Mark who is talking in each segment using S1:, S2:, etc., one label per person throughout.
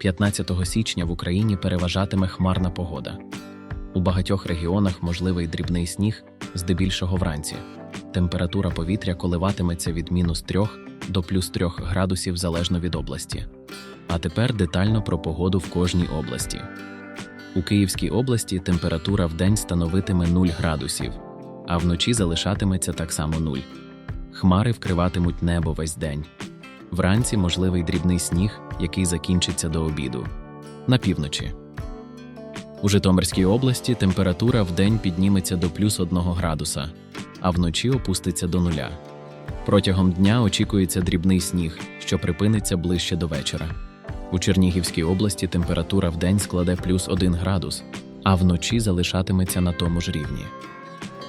S1: 15 січня в Україні переважатиме хмарна погода. У багатьох регіонах можливий дрібний сніг, здебільшого вранці. Температура повітря коливатиметься від мінус 3 до плюс 3 градусів залежно від області. А тепер детально про погоду в кожній області. У Київській області температура в день становитиме 0 градусів, а вночі залишатиметься так само 0. Хмари вкриватимуть небо весь день. Вранці можливий дрібний сніг, який закінчиться до обіду. На півночі. У Житомирській області температура в день підніметься до плюс 1 градуса, а вночі опуститься до нуля. Протягом дня очікується дрібний сніг, що припиниться ближче до вечора. У Чернігівській області температура в день складе плюс 1 градус, а вночі залишатиметься на тому ж рівні.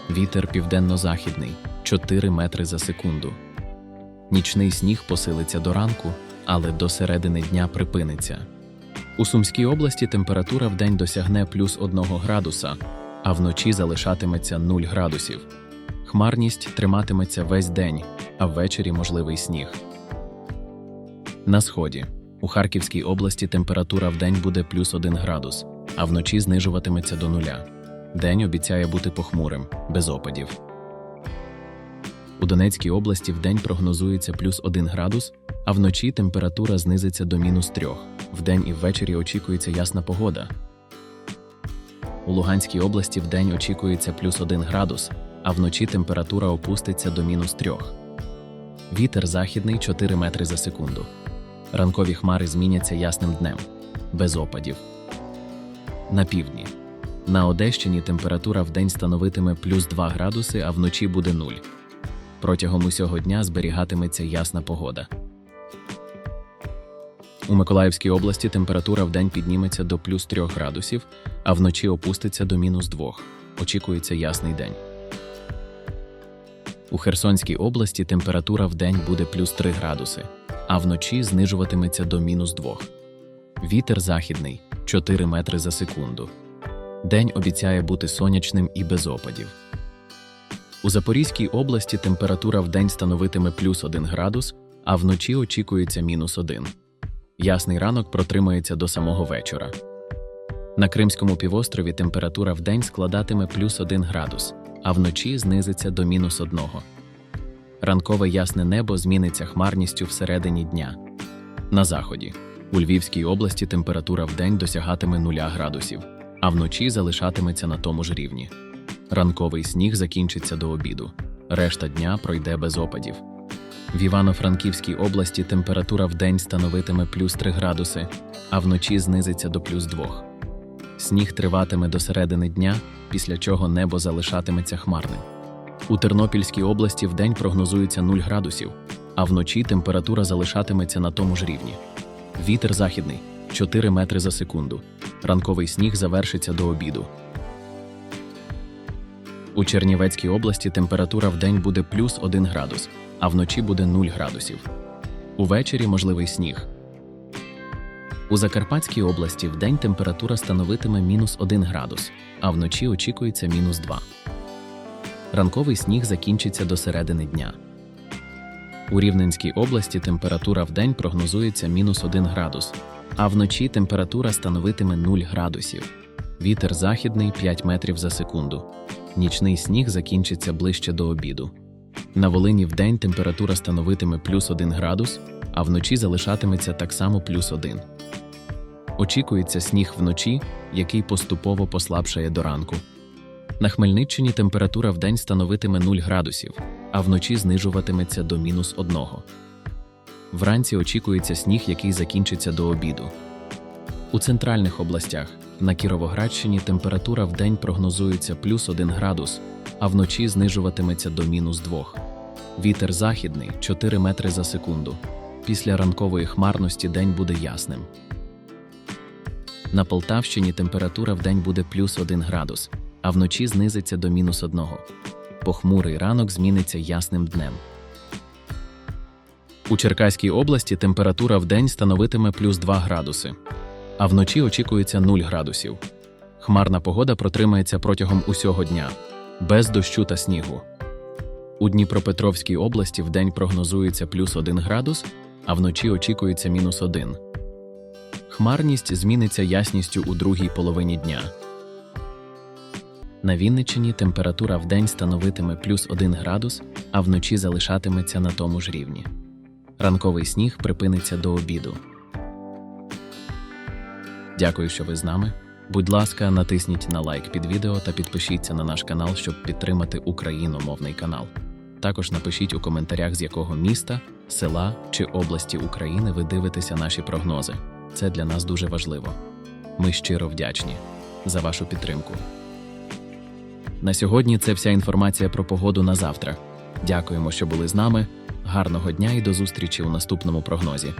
S1: Вітер південно-західний 4 метри за секунду. Нічний сніг посилиться до ранку, але до середини дня припиниться. У Сумській області температура в день досягне плюс 1 градуса, а вночі залишатиметься 0 градусів. Хмарність триматиметься весь день, а ввечері можливий сніг. На сході. У Харківській області температура в день буде плюс 1 градус, а вночі знижуватиметься до нуля. День обіцяє бути похмурим, без опадів. У Донецькій області вдень прогнозується плюс 1 градус, а вночі температура знизиться до мінус 3. Вдень і ввечері очікується ясна погода. У Луганській області вдень очікується плюс 1 градус, а вночі температура опуститься до мінус 3. Вітер західний 4 метри за секунду. Ранкові хмари зміняться ясним днем, без опадів. На півдні. На Одещині температура вдень становитиме плюс 2 градуси, а вночі буде 0. Протягом усього дня зберігатиметься ясна погода. У Миколаївській області температура вдень підніметься до плюс 3 градусів, а вночі опуститься до мінус 2. Очікується ясний день. У Херсонській області температура вдень буде плюс 3 градуси, а вночі знижуватиметься до мінус 2. Вітер західний 4 метри за секунду. День обіцяє бути сонячним і без опадів. У Запорізькій області температура вдень становитиме плюс 1 градус, а вночі очікується мінус 1. Ясний ранок протримається до самого вечора. На Кримському півострові температура вдень складатиме плюс 1 градус, а вночі знизиться до мінус 1. Ранкове ясне небо зміниться хмарністю всередині дня. На заході. У Львівській області температура вдень досягатиме 0 градусів, а вночі залишатиметься на тому ж рівні. Ранковий сніг закінчиться до обіду. Решта дня пройде без опадів. В Івано-Франківській області температура вдень становитиме плюс 3 градуси, а вночі знизиться до плюс 2. Сніг триватиме до середини дня, після чого небо залишатиметься хмарним. У Тернопільській області вдень прогнозується 0 градусів, а вночі температура залишатиметься на тому ж рівні. Вітер західний 4 метри за секунду. Ранковий сніг завершиться до обіду. У Чернівецькій області температура вдень буде плюс 1 градус, а вночі буде 0 градусів. Увечері можливий сніг. У Закарпатській області вдень температура становитиме мінус 1 градус, а вночі очікується мінус 2. Ранковий сніг закінчиться до середини дня. У Рівненській області температура вдень прогнозується мінус 1 градус, а вночі температура становитиме 0 градусів. Вітер західний 5 метрів за секунду. Нічний сніг закінчиться ближче до обіду. На Волині вдень температура становитиме плюс 1 градус, а вночі залишатиметься так само плюс 1. Очікується сніг вночі, який поступово послабшає до ранку. На Хмельниччині температура вдень становитиме 0 градусів, а вночі знижуватиметься до мінус 1. Вранці очікується сніг, який закінчиться до обіду. У центральних областях на Кіровоградщині температура в день прогнозується плюс 1 градус, а вночі знижуватиметься до мінус 2. Вітер західний 4 метри за секунду. Після ранкової хмарності день буде ясним. На Полтавщині температура в день буде плюс 1 градус, а вночі знизиться до мінус 1. Похмурий ранок зміниться ясним днем. У Черкаській області температура в день становитиме плюс 2 градуси, а вночі очікується 0 градусів. Хмарна погода протримається протягом усього дня, без дощу та снігу. У Дніпропетровській області вдень прогнозується плюс 1 градус, а вночі очікується мінус 1. Хмарність зміниться ясністю у другій половині дня. На Вінниччині температура вдень становитиме плюс 1 градус, а вночі залишатиметься на тому ж рівні. Ранковий сніг припиниться до обіду. Дякую, що ви з нами. Будь ласка, натисніть на лайк під відео та підпишіться на наш канал, щоб підтримати україномовний канал. Також напишіть у коментарях, з якого міста, села чи області України ви дивитеся наші прогнози. Це для нас дуже важливо. Ми щиро вдячні за вашу підтримку. На сьогодні це вся інформація про погоду на завтра. Дякуємо, що були з нами. Гарного дня і до зустрічі у наступному прогнозі.